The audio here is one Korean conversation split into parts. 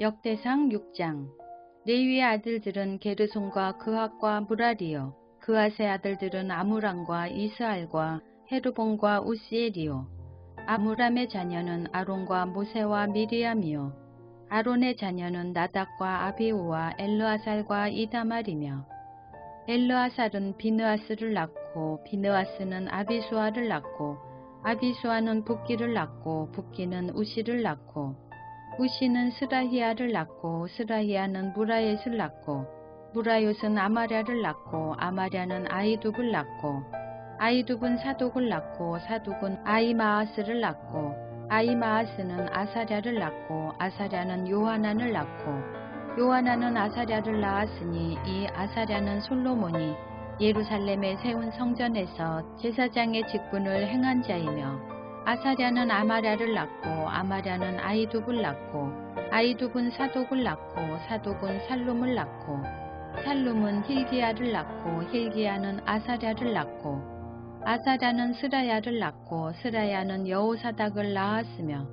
역대상 6장. 레위의 아들들은 게르손과 그핫과 무라리요. 그핫의 아들들은 아무람과 이스알과 헤르본과 우시엘이요. 아무람의 자녀는 아론과 모세와 미리암이요. 아론의 자녀는 나닥과 아비우와 엘르아살과 이다말이며 엘르아살은 비느아스를 낳고 비느아스는 아비수아를 낳고 아비수아는 붓기를 낳고 붓기는 우시를 낳고 우시는 스라히아를 낳고 스라히아는 무라옒을 낳고 무라옒은 아마랴를 낳고 아마랴는 아이둑을 낳고 아이둑은 사독을 낳고 사독은 아이마아스를 낳고 아이마아스는 아사랴를 낳고 아사랴는 요하난을 낳고 요하나는 아사랴를 낳았으니 이 아사랴는 솔로몬이 예루살렘에 세운 성전에서 제사장의 직분을 행한 자이며 아사랴는 아마랴를 낳고 아마랴는 아이둑을 낳고 아이둑은 사독을 낳고 사독은 살룸을 낳고 살룸은 힐기야를 낳고 힐기야는 아사랴를 낳고 아사랴는 스라야를 낳고 스라야는 여호사닥을 낳았으며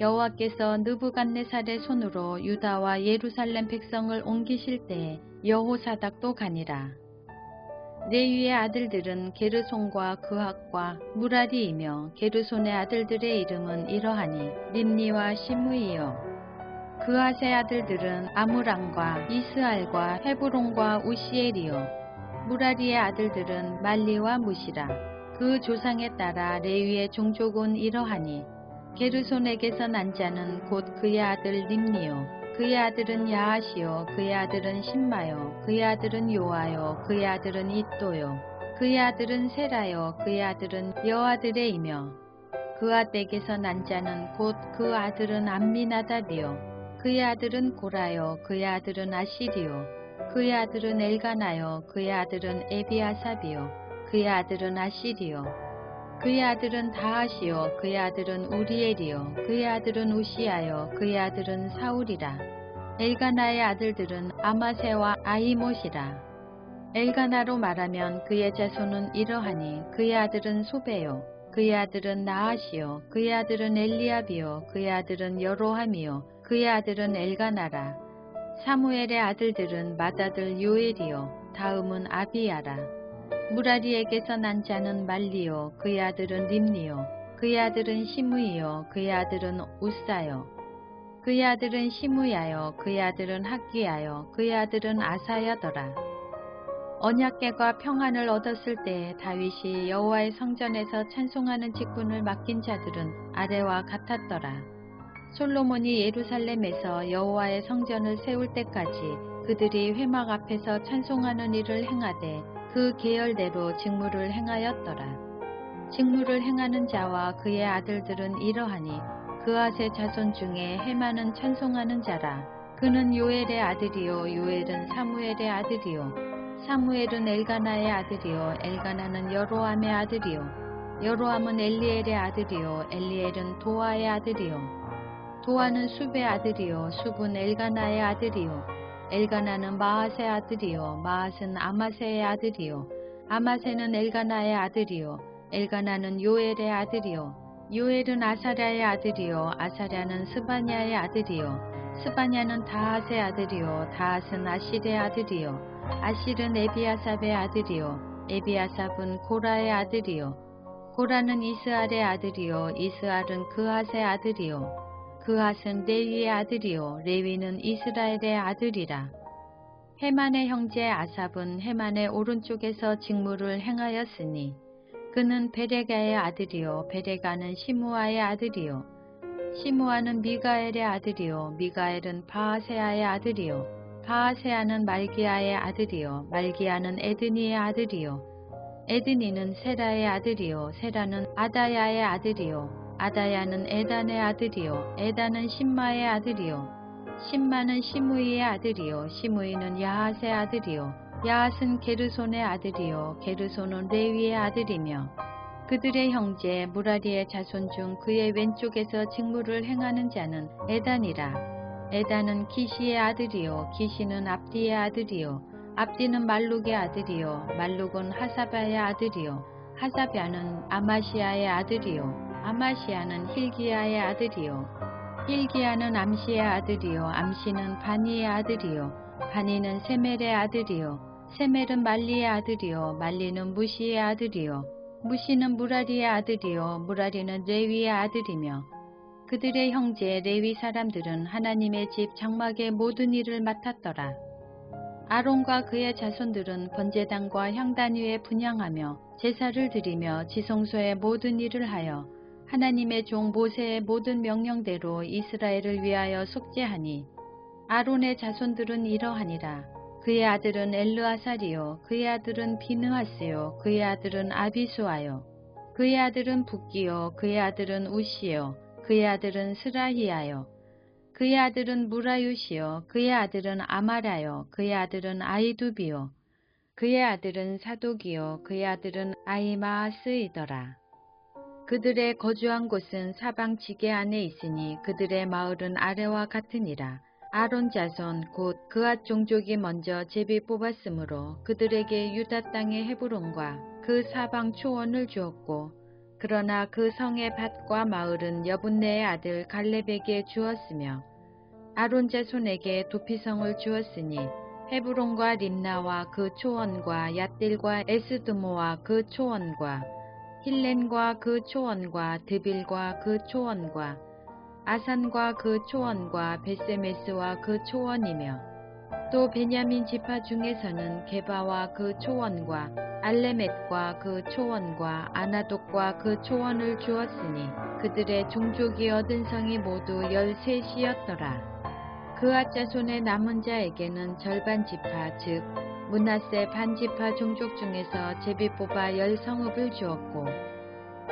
여호와께서 느부갓네살의 손으로 유다와 예루살렘 백성을 옮기실 때에 여호사닥도 가니라. 레위의 아들들은 게르손과 그학과 무라리이며 게르손의 아들들의 이름은 이러하니 림니와 시므이요. 그핫의 아들들은 아무람과 이스알과 헤브론과 우시엘이요. 무라리의 아들들은 말리와 무시라. 그 조상에 따라 레위의 종족은 이러하니 게르손에게서 난 자는 곧 그의 아들 림니요. 그의 아들은 야하시요. 그의 아들은 신마요. 그의 아들은 요아요. 그의 아들은 이또요. 그의 아들은 세라요. 그의 아들은 여아들의이며 그 아들에게서 난 자는 곧 그 아들은 암미나답이요. 그의 아들은 고라요. 그의 아들은 아시리요. 그의 아들은 엘가나요. 그의 아들은 에비아삽이요. 그의 아들은 아시리요. 그의 아들은 다하시요 그의 아들은 우리엘이요. 그의 아들은 우시아요. 그의 아들은 사울이라. 엘가나의 아들들은 아마세와 아이못이라. 엘가나로 말하면 그의 자손은 이러하니 그의 아들은 소베요. 그의 아들은 나하시요 그의 아들은 엘리압이요. 그의 아들은 여로함이요. 그의 아들은 엘가나라. 사무엘의 아들들은 맏아들 요엘이요. 다음은 아비야라 무라리에게서 난 자는 말리요. 그의 아들은 림니요. 그의 아들은 시므이요. 그의 아들은 우사요. 그의 아들은 시므야요. 그의 아들은 학기야요. 그의 아들은 아사야더라. 언약계과 평안을 얻었을 때 다윗이 여호와의 성전에서 찬송하는 직분을 맡긴 자들은 아래와 같았더라. 솔로몬이 예루살렘에서 여호와의 성전을 세울 때까지 그들이 회막 앞에서 찬송하는 일을 행하되 그 계열대로 직무를 행하였더라. 직무를 행하는 자와 그의 아들들은 이러하니 그아의 자손 중에 해마는 찬송하는 자라. 그는 요엘의 아들이요 요엘은 사무엘의 아들이요 사무엘은 엘가나의 아들이요 엘가나는 여로암의 아들이요 여로암은 엘리엘의 아들이요 엘리엘은 도아의 아들이요 도아는 숲의 아들이요 숲은 엘가나의 아들이요 엘가나는 마하세 아들이요. 마하스는 아마세의 아들이요. 아마세는 엘가나의 아들이요. 엘가나는 요엘의 아들이요. 요엘은 아사랴의 아들이요. 아사랴는 스바냐의 아들이요. 스바냐는 다하스의 아들이요. 다하스는 아실의 아들이요. 아실은 에비아삽의 아들이요. 에비아삽은 고라의 아들이요. 고라는 이스알의 아들이요. 이스알은 그핫의 아들이요 그핫은 레위의 아들이요 레위는 이스라엘의 아들이라. 해만의 형제 아삽은 해만의 오른쪽에서 직무를 행하였으니 그는 베레가의 아들이요 베레가는 시무아의 아들이요 시무아는 미가엘의 아들이요 미가엘은 바하세아의 아들이요 바하세아는 말기아의 아들이요 말기아는 에드니의 아들이요 에드니는 세라의 아들이요 세라는 아다야의 아들이요 아다야는 에단의 아들이요. 에단은 신마의 아들이요. 신마는 시무이의 아들이요. 시무이는 야핫의 아들이요. 야핫은 게르손의 아들이요. 게르손은 레위의 아들이며 그들의 형제 무라리의 자손 중 그의 왼쪽에서 직무를 행하는 자는 에단이라. 에단은 기시의 아들이요. 기시는 압디의 아들이요. 압디는 말룩의 아들이요. 말룩은 하사바의 아들이요. 하사바는 아마시아의 아들이요 아마시아는 힐기야의 아들이요. 일기야는 암시의 아들이요. 암시는 바니의 아들이요. 바니는 세멜의 아들이요. 세멜은 말리의 아들이요. 말리는 무시의 아들이요. 무시는 무라리의 아들이요. 무라리는 레위의 아들이며 그들의 형제 레위 사람들은 하나님의 집 장막의 모든 일을 맡았더라. 아론과 그의 자손들은 번제단과 향단 위에 분양하며 제사를 드리며 지성소의 모든 일을 하여 하나님의 종 모세의 모든 명령대로 이스라엘을 위하여 속죄하니 아론의 자손들은 이러하니라. 그의 아들은 엘르아살이요 그의 아들은 비느하스요 그의 아들은 아비수아요 그의 아들은 북기요 그의 아들은 우시요 그의 아들은 스라히아요 그의 아들은 무라유시요 그의 아들은 아마라요 그의 아들은 아이두비요 그의 아들은 사독이요 그의 아들은 아이마스이더라. 그들의 거주한 곳은 사방 지게 안에 있으니 그들의 마을은 아래와 같으니라. 아론 자손 곧 그앗 종족이 먼저 제비 뽑았으므로 그들에게 유다 땅의 헤브론과 그 사방 초원을 주었고 그러나 그 성의 밭과 마을은 여분네의 아들 갈렙에게 주었으며 아론 자손에게 도피성을 주었으니 헤브론과 림나와 그 초원과 얏딜과 에스드모와 그 초원과 힐렌과 그 초원과 드빌과 그 초원과 아산과 그 초원과 베세메스와 그 초원이며 또 베냐민 지파 중에서는 게바와 그 초원과 알레멧과 그 초원과 아나독과 그 초원을 주었으니 그들의 종족이 얻은 성이 모두 열셋이었더라. 그앗 자손의 남은 자에게는 절반 지파 즉 문하세 반지파 종족 중에서 제비 뽑아 열 성읍을 주었고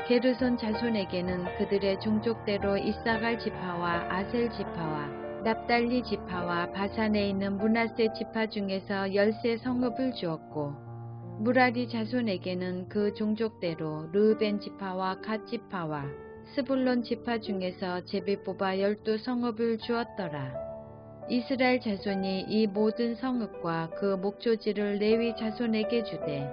게르손 자손에게는 그들의 종족대로 이사갈 지파와 아셀 지파와 납달리 지파와 바산에 있는 문하세 지파 중에서 열세 성읍을 주었고 무라리 자손에게는 그 종족대로 르벤 지파와 갓 지파와 스불론 지파 중에서 제비 뽑아 열두 성읍을 주었더라. 이스라엘 자손이 이 모든 성읍과 그 목조지를 레위 자손에게 주되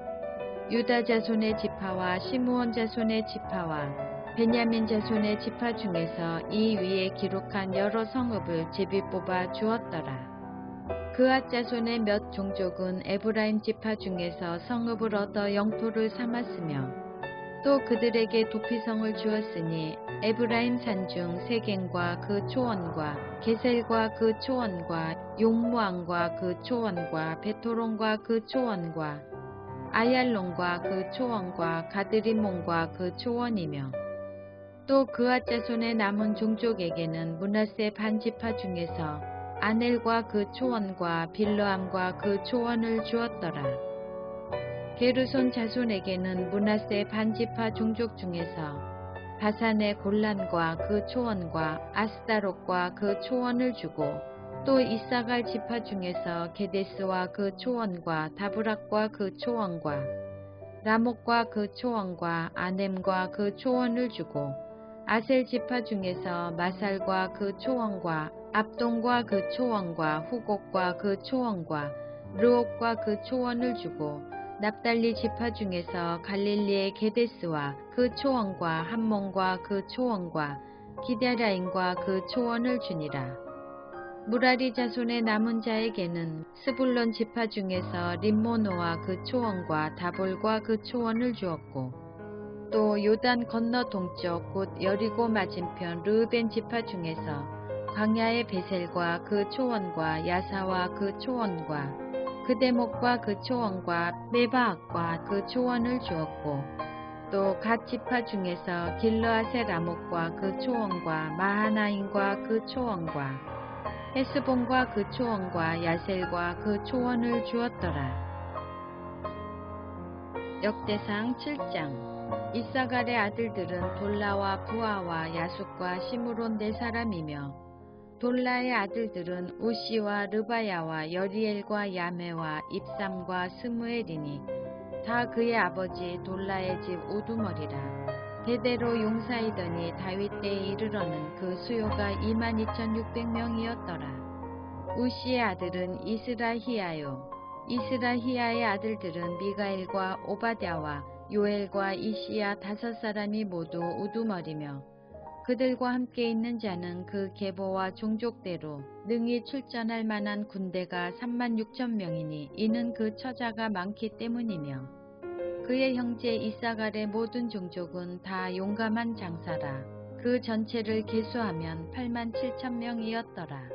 유다 자손의 지파와 시므온 자손의 지파와 베냐민 자손의 지파 중에서 이 위에 기록한 여러 성읍을 제비 뽑아 주었더라. 그앗 자손의 몇 종족은 에브라임 지파 중에서 성읍을 얻어 영토를 삼았으며 또 그들에게 도피성을 주었으니 에브라임 산중 세겐과 그 초원과 게셀과 그 초원과 용무왕과 그 초원과 베토론과 그 초원과 아얄론과 그 초원과 가드리몬과 그 초원이며 또 그앗 자손의 남은 종족에게는 문하세 반지파 중에서 아넬과 그 초원과 빌르암과 그 초원을 주었더라. 게르손 자손에게는 문하세 반지파 종족 중에서 바산의 골란과 그 초원과 아스다롯과 그 초원을 주고 또 이사갈 지파 중에서 게데스와 그 초원과 다브락과 그 초원과 라목과 그 초원과 아넴과 그 초원을 주고 아셀 지파 중에서 마살과 그 초원과 압동과 그 초원과 후곡과 그 초원과 르옥과 그 초원을 주고 납달리 지파 중에서 갈릴리의 게데스와 그 초원과 함몬과 그 초원과 기다라인과 그 초원을 주니라. 무라리 자손의 남은 자에게는 스불론 지파 중에서 림모노와 그 초원과 다볼과 그 초원을 주었고 또 요단 건너 동쪽 곧 여리고 맞은편 르벤 지파 중에서 광야의 베셀과 그 초원과 야사와 그 초원과 그 대목과 그 초원과 메바악과 그 초원을 주었고 또 갓 지파 중에서 길르아세 라목과 그 초원과 마하나인과 그 초원과 헤스본과 그 초원과 야셀과 그 초원을 주었더라. 역대상 7장 이사갈의 아들들은 돌라와 부하와 야숙과 시므론 네 사람이며 돌라의 아들들은 우시와 르바야와 여리엘과 야메와 입삼과 스무엘이니 다 그의 아버지 돌라의 집 우두머리라. 대대로 용사이더니 다윗 때에 이르러는 그 수요가 22,600명이었더라. 우시의 아들은 이스라히야요. 이스라히야의 아들들은 미가엘과 오바댜와 요엘과 이시야 다섯 사람이 모두 우두머리며 그들과 함께 있는 자는 그 계보와 종족대로 능히 출전할 만한 군대가 3만 6천 명이니 이는 그 처자가 많기 때문이며 그의 형제 이사갈의 모든 종족은 다 용감한 장사라 그 전체를 계수하면 8만 7천 명이었더라.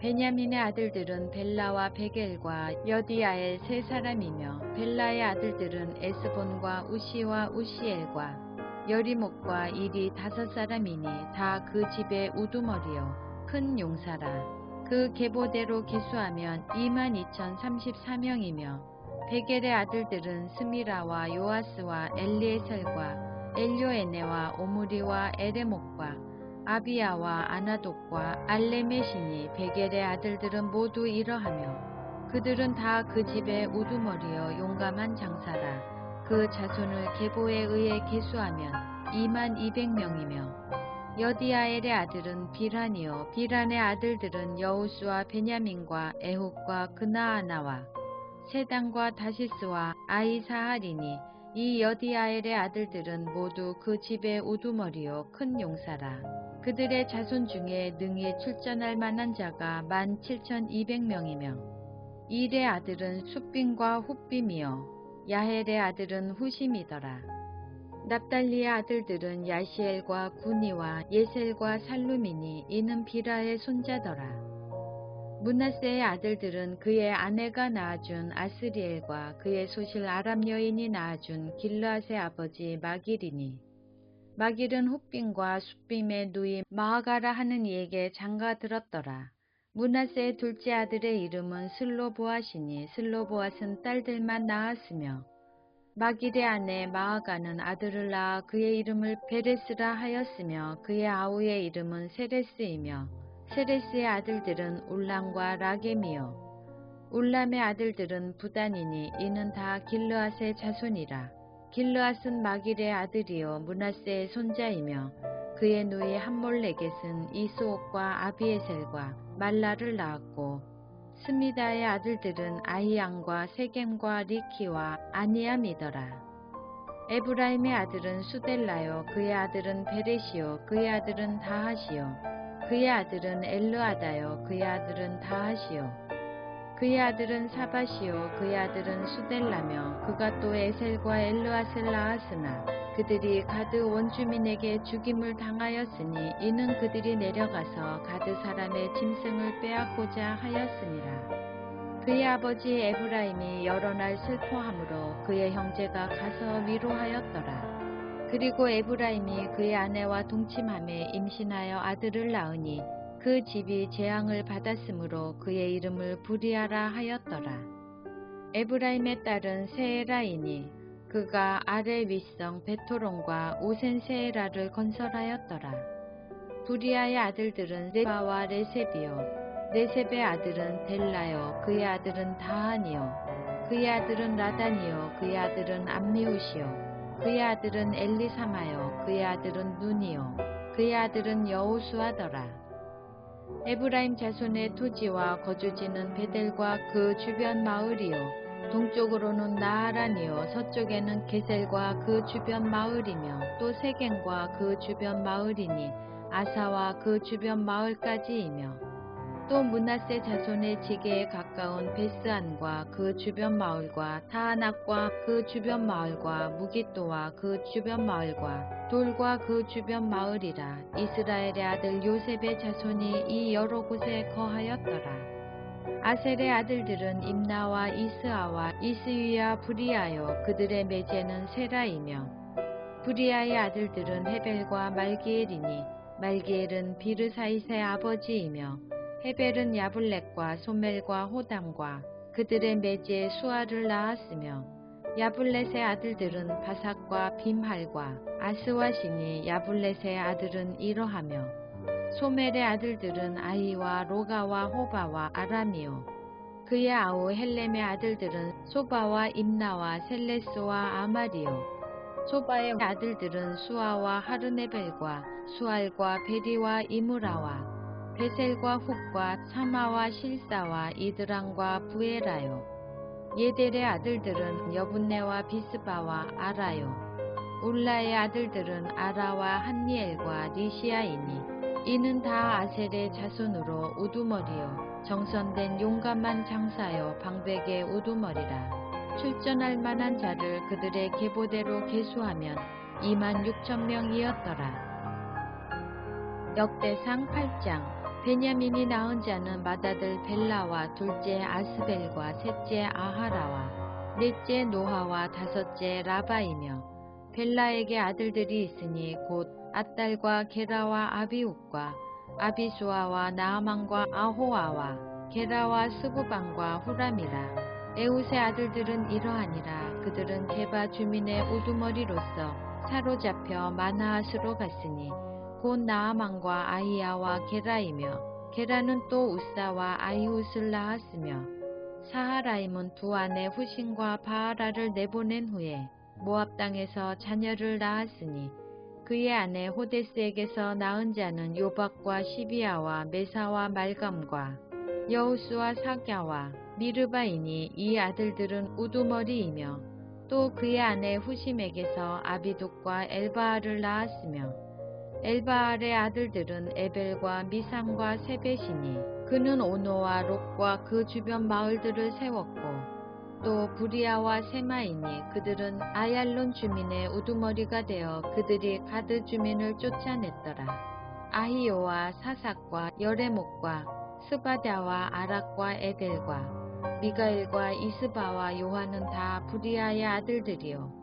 베냐민의 아들들은 벨라와 베겔과 여디아엘 세 사람이며 벨라의 아들들은 에스본과 우시와 우시엘과 여리목과 일이 다섯 사람이니 다 그 집의 우두머리요. 큰 용사라. 그 계보대로 계수하면 22,034명이며 베겔의 아들들은 스미라와 요아스와 엘리에셀과 엘료에네와 오므리와 에레목과 아비야와 아나독과 알레메시니 베겔의 아들들은 모두 이러하며 그들은 다 그 집의 우두머리여 용감한 장사라 그 자손을 계보에 의해 계수하면 2만 200명이며 여디아엘의 아들은 비란이요 비란의 아들들은 여우스와 베냐민과 에훗과 그나아나와 세단과 다시스와 아이사하리니 이 여디아엘의 아들들은 모두 그 집의 우두머리요 큰 용사라. 그들의 자손 중에 능히 출전할 만한 자가 만 7,200명이며 일의 아들은 숫빔과 훗빔이요 야헬의 아들은 후심이더라. 납달리의 아들들은 야시엘과 구니와 예셀과 살루미니 이는 비라의 손자더라. 문하세의 아들들은 그의 아내가 낳아준 아스리엘과 그의 소실 아람 여인이 낳아준 길르앗의 아버지 마길이니 마길은 훗빔과 숫빔의 누이 마하가라 하는 이에게 장가 들었더라. 문하세의 둘째 아들의 이름은 슬로보아시니 슬로보아스는 딸들만 낳았으며 마길의 아내 마하가는 아들을 낳아 그의 이름을 베레스라 하였으며 그의 아우의 이름은 세레스이며 세레스의 아들들은 울람과 라겜이요. 울람의 아들들은 부단이니 이는 다 길르앗의 자손이라. 길르앗은 마길의 아들이요. 문하세의 손자이며 그의 누이 함몰레겟은 이스옥과 아비에셀과 말라를 낳았고 스미다의 아들들은 아이양과 세겜과 리키와 아니암이더라. 에브라임의 아들은 수델라요 그의 아들은 베레시요 그의 아들은 다하시요 그의 아들은 엘르아다요 그의 아들은 다하시요 그의 아들은 사바시요 그의 아들은 수델라며 그가 또 에셀과 엘르앗을 낳았으나 그들이 가드 원주민에게 죽임을 당하였으니 이는 그들이 내려가서 가드 사람의 짐승을 빼앗고자 하였으니라. 그의 아버지 에브라임이 여러 날 슬퍼함으로 그의 형제가 가서 위로하였더라. 그리고 에브라임이 그의 아내와 동침함에 임신하여 아들을 낳으니 그 집이 재앙을 받았으므로 그의 이름을 부리아라 하였더라. 에브라임의 딸은 세에라이니 그가 아래 윗성 베토론과 우센 세에라를 건설하였더라. 부리아의 아들들은 레바와 레셉이요. 레셉의 아들은 델라요. 그의 아들은 다한이요. 그의 아들은 라단이요. 그의 아들은 암미우시요. 그의 아들은 엘리사마요. 그의 아들은 눈이요. 그의 아들은 여우수하더라. 에브라임 자손의 토지와 거주지는 베델과 그 주변 마을이요. 동쪽으로는 나아란이요. 서쪽에는 게셀과 그 주변 마을이며 또 세겐과 그 주변 마을이니 아사와 그 주변 마을까지이며 또 문하세 자손의 지게에 가까운 베스안과 그 주변 마을과 타하낙과 그 주변 마을과 무기또와 그 주변 마을과 돌과 그 주변 마을이라 이스라엘의 아들 요셉의 자손이 이 여러 곳에 거하였더라. 아셀의 아들들은 임나와 이스아와 이스위와 브리아요 그들의 매제는 세라이며 브리아의 아들들은 헤벨과 말기엘이니 말기엘은 비르사이스의 아버지이며 헤벨은 야블렛과 소멜과 호담과 그들의 매제 수아를 낳았으며 야블렛의 아들들은 바삭과 빔할과 아스와 시니 야블렛의 아들은 이러하며 소멜의 아들들은 아이와 로가와 호바와 아람이요. 그의 아우 헬렘의 아들들은 소바와 임나와 셀레스와 아마리요. 소바의 아들들은 수아와 하르네벨과 수알과 베리와 이무라와 베셀과 훅과 사마와 실사와 이드랑과 부에라요. 예델의 아들들은 여분네와 비스바와 아라요. 울라의 아들들은 아라와 한니엘과 리시아이니 이는 다 아셀의 자손으로 우두머리요 정선된 용감한 장사여 방백의 우두머리라 출전할 만한 자를 그들의 계보대로 계수하면 2만 6천 명이었더라. 역대상 8장 베냐민이 낳은 자는 맏아들 벨라와 둘째 아스벨과 셋째 아하라와 넷째 노하와 다섯째 라바이며 벨라에게 아들들이 있으니 곧 아딸과 게라와 아비욱과 아비수아와 나아만과 아호아와 게라와 스부방과 후람이라. 에웃의 아들들은 이러하니라. 그들은 게바 주민의 우두머리로서 사로잡혀 마나앗으로 갔으니 곧 나아만과 아이야와 게라이며 게라는 또 우사와 아이웃을 낳았으며 사하라임은 두 아내 후신과 바하라를 내보낸 후에 모압 땅에서 자녀를 낳았으니 그의 아내 호데스에게서 낳은 자는 요박과 시비아와 메사와 말감과 여우스와 사갸와 미르바이니 이 아들들은 우두머리이며 또 그의 아내 후심에게서 아비둑과 엘바알을 낳았으며 엘바알의 아들들은 에벨과 미상과 세벳이니 그는 오노와 록과 그 주변 마을들을 세웠고 또 부리아와 세마이니 그들은 아얄론 주민의 우두머리가 되어 그들이 가드 주민을 쫓아냈더라. 아히오와 사삭과 여레목과 스바다와 아락과 에델과 미가엘과 이스바와 요한은 다 부리아의 아들들이요.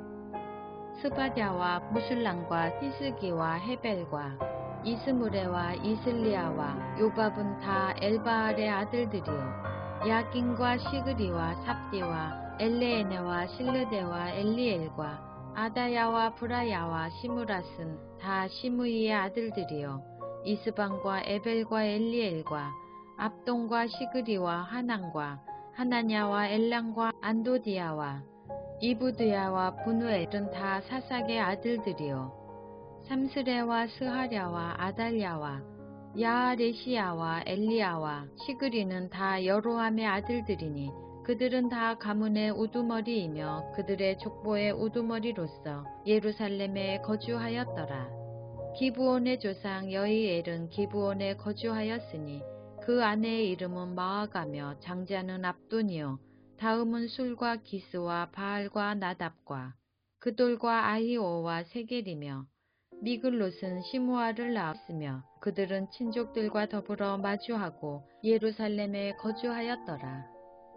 스바다와 무술랑과 히스기와 헤벨과 이스무레와 이슬리아와 요밥은 다 엘바알의 아들들이요. 야긴과 시그리와 삽디와 엘레에네와 실르데와 엘리엘과 아다야와 브라야와 시무라스는 다 시무이의 아들들이요. 이스방과 에벨과 엘리엘과 압동과 시그리와 하난과 하나냐와 엘랑과 안도디아와 이부드야와 분우엘은 다 사삭의 아들들이요. 삼스레와 스하랴와 아달랴와 야아레시아와 엘리야와 시그리는 다 여로함의 아들들이니 그들은 다 가문의 우두머리이며 그들의 족보의 우두머리로서 예루살렘에 거주하였더라. 기부온의 조상 여이엘은 기부온에 거주하였으니 그 아내의 이름은 마아가며 장자는 압돈이요 다음은 술과 기스와 바알과 나답과 그돌과 아히오와 세겔이며 미글롯은 시무아를 낳았으며 그들은 친족들과 더불어 마주하고 예루살렘에 거주하였더라.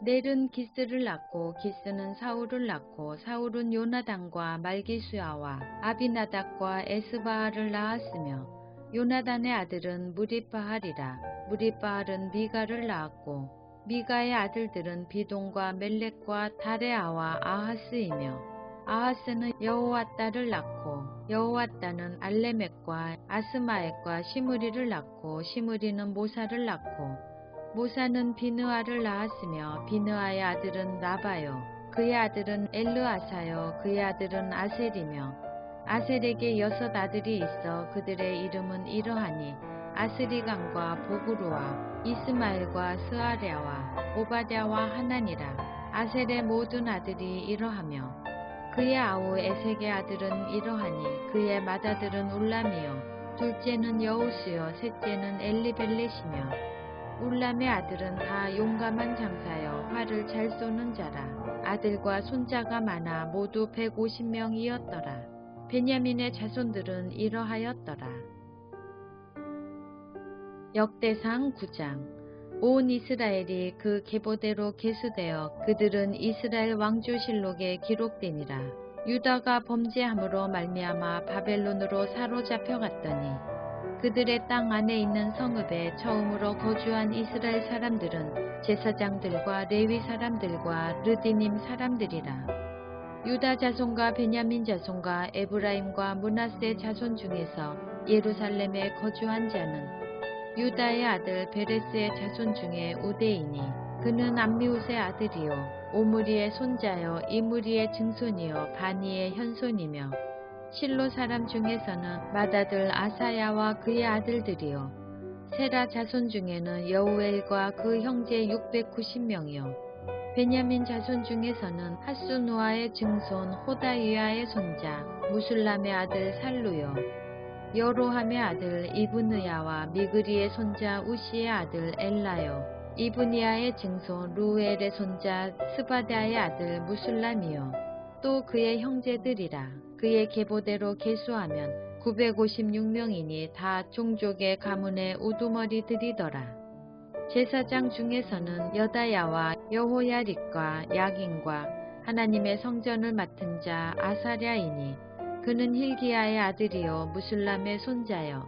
넬은 기스를 낳고 기스는 사울을 낳고 사울은 요나단과 말기수아와 아비나닥과 에스바알을 낳았으며 요나단의 아들은 무리바알이라 무리바알은 미가를 낳았고 미가의 아들들은 비동과 멜렉과 다레아와 아하스이며 아하스는 여호와따를 낳고 여호와따는 알레멕과 아스마액과 시무리를 낳고 시무리는 모사를 낳고 모사는 비느아를 낳았으며 비느아의 아들은 나바요 그의 아들은 엘르아사요 그의 아들은 아셀이며 아셀에게 여섯 아들이 있어 그들의 이름은 이러하니 아스리강과 보그루와 이스마엘과 스아랴와 오바댜와 하나니라. 아셀의 모든 아들이 이러하며 그의 아우 에색의 아들은 이러하니 그의 맏아들은 울람이요. 둘째는 여우스요. 셋째는 엘리벨렛이며 울람의 아들은 다 용감한 장사여 활을 잘 쏘는 자라. 아들과 손자가 많아 모두 150명이었더라. 베냐민의 자손들은 이러하였더라 역대상 9장 온 이스라엘이 그 계보대로 계수되어 그들은 이스라엘 왕조실록에 기록되니라. 유다가 범죄함으로 말미암아 바벨론으로 사로잡혀 갔더니 그들의 땅 안에 있는 성읍에 처음으로 거주한 이스라엘 사람들은 제사장들과 레위 사람들과 르디님 사람들이라. 유다 자손과 베냐민 자손과 에브라임과 문하세 자손 중에서 예루살렘에 거주한 자는 유다의 아들 베레스의 자손 중에 우대이니 그는 암미우스의 아들이요 오므리의 손자여 이므리의 증손이요 바니의 현손이며 실로 사람 중에서는 맏아들 아사야와 그의 아들들이요 세라 자손 중에는 여우엘과 그 형제 690명이요 베냐민 자손 중에서는 하수누아의 증손 호다이아의 손자 무술람의 아들 살루요. 여로함의 아들 이브느야와 미그리의 손자 우시의 아들 엘라요. 이브니아의 증손 루엘의 손자 스바다의 아들 무술람이요. 또 그의 형제들이라 그의 계보대로 계수하면 956명이니 다 종족의 가문의 우두머리들이더라. 제사장 중에서는 여다야와 여호야릭과 야긴과 하나님의 성전을 맡은 자 아사랴이니 그는 힐기야의 아들이요 무술람의 손자여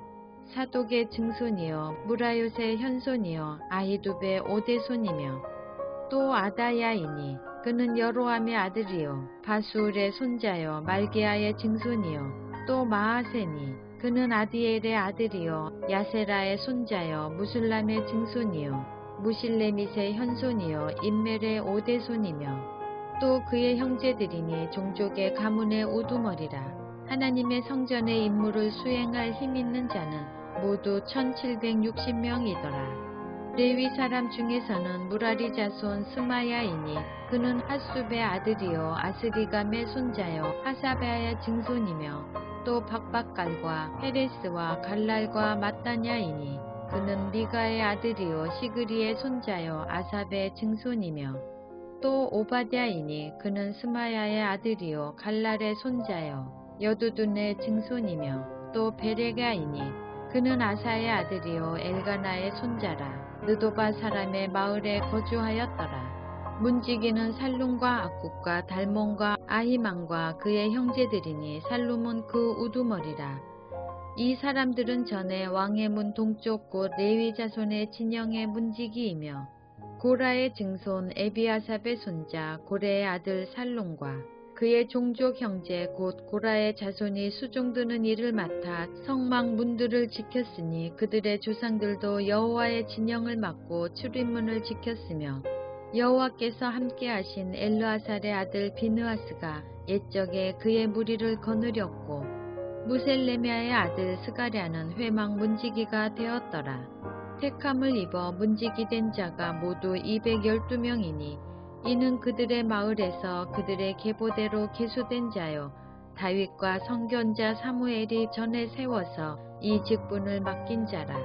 사독의 증손이요 무라요의 현손이요 아히두베 오대손이며 또 아다야이니 그는 여로함의 아들이요 바수울의 손자여 말게아의 증손이요 또 마하세니 그는 아디엘의 아들이요 야세라의 손자여 무술람의 증손이요 무실레밋의 현손이요 인멜의 오대손이며 또 그의 형제들이니 종족의 가문의 우두머리라 하나님의 성전의 임무를 수행할 힘 있는 자는 모두 1760명이더라. 레위 사람 중에서는 무라리 자손 스마야이니 그는 하숲의 아들이요 아스리감의 손자요 하사베아의 증손이며 또 박박갈과 헤레스와 갈랄과 마따냐이니 그는 미가의 아들이요 시그리의 손자요 아삽의 증손이며 또 오바댜이니 그는 스마야의 아들이요 갈랄의 손자요 여두둔의 증손이며 또 베레가이니 그는 아사의 아들이요 엘가나의 손자라 느도바 사람의 마을에 거주하였더라. 문지기는 살룸과 악국과 달몬과 아히망과 그의 형제들이니 살룸은 그 우두머리라. 이 사람들은 전에 왕의 문 동쪽 곳 레위 자손의 진영의 문지기이며 고라의 증손 에비아삽의 손자 고레의 아들 살룸과 그의 종족 형제 곧 고라의 자손이 수종드는 일을 맡아 성막 문들을 지켰으니 그들의 조상들도 여호와의 진영을 맡고 출입문을 지켰으며 여호와께서 함께하신 엘르아살의 아들 비느아스가 옛적에 그의 무리를 거느렸고 무셀레미아의 아들 스가랴는 회막 문지기가 되었더라. 택함을 입어 문지기 된 자가 모두 212명이니 이는 그들의 마을에서 그들의 계보대로 계수된 자요 다윗과 성견자 사무엘이 전에 세워서 이 직분을 맡긴 자라.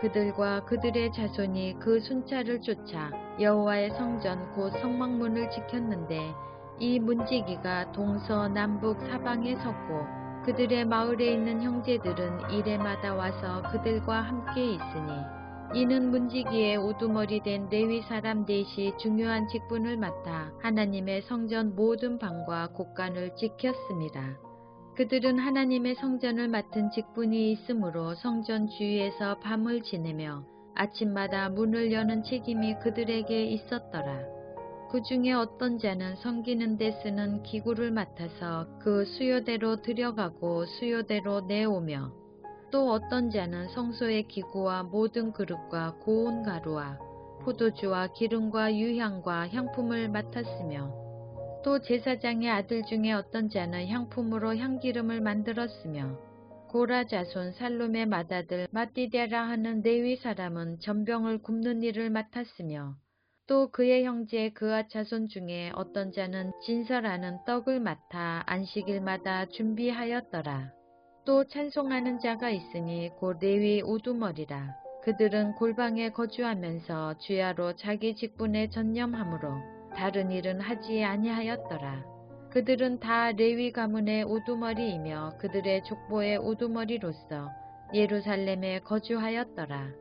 그들과 그들의 자손이 그 순찰을 쫓아 여호와의 성전 곧 성막문을 지켰는데 이 문지기가 동서 남북 사방에 섰고 그들의 마을에 있는 형제들은 이래마다 와서 그들과 함께 있으니 이는 문지기의 우두머리 된 레위 사람 넷이 중요한 직분을 맡아 하나님의 성전 모든 방과 곳간을 지켰습니다. 그들은 하나님의 성전을 맡은 직분이 있으므로 성전 주위에서 밤을 지내며 아침마다 문을 여는 책임이 그들에게 있었더라. 그 중에 어떤 자는 섬기는 데 쓰는 기구를 맡아서 그 수요대로 들여가고 수요대로 내오며 또 어떤 자는 성소의 기구와 모든 그릇과 고운 가루와 포도주와 기름과 유향과 향품을 맡았으며 또 제사장의 아들 중에 어떤 자는 향품으로 향기름을 만들었으며 고라 자손 살롬의 맏아들 마띠데라 하는 네위 사람은 전병을 굽는 일을 맡았으며 또 그의 형제 그아 자손 중에 어떤 자는 진설하는 떡을 맡아 안식일마다 준비하였더라. 또 찬송하는 자가 있으니 곧 레위 우두머리라. 그들은 골방에 거주하면서 주야로 자기 직분에 전념하므로 다른 일은 하지 아니하였더라. 그들은 다 레위 가문의 우두머리이며 그들의 족보의 우두머리로서 예루살렘에 거주하였더라.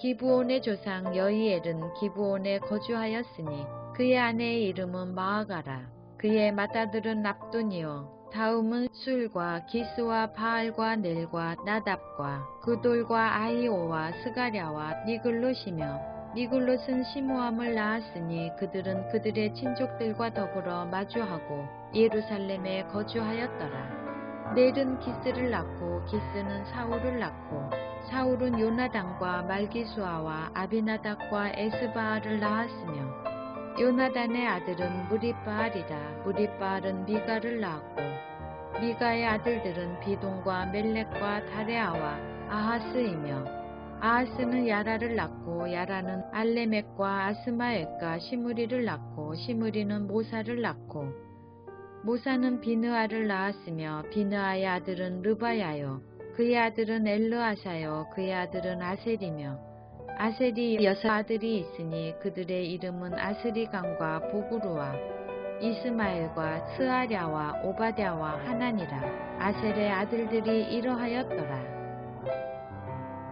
기부온의 조상 여이엘은 기부온에 거주하였으니 그의 아내의 이름은 마아가라. 그의 맏아들은 납돈이요 다음은 술과 기스와 바알과 넬과 나답과 그돌과 아이오와 스가랴와 니글롯이며 니글롯은 시무함을 낳았으니 그들은 그들의 친족들과 더불어 마주하고 예루살렘에 거주하였더라. 넬은 기스를 낳고 기스는 사울을 낳고 사울은 요나단과 말기수아와 아비나답과 에스바알을 낳았으며 요나단의 아들은 무리바알이라 무리바알은 미가를 낳았고 미가의 아들들은 비동과 멜렉과 다레아와 아하스이며 아하스는 야라를 낳고 야라는 알레멕과 아스마엘과 시무리를 낳고 시무리는 모사를 낳고 모사는 비느아를 낳았으며 비느아의 아들은 르바야요 그의 아들은 엘르아사요 그의 아들은 아셀이며 아셀이 여섯 아들이 있으니 그들의 이름은 아스리강과 보구루와 이스마엘과 스아랴와 오바댜와 하나니라. 아셀의 아들들이 이러하였더라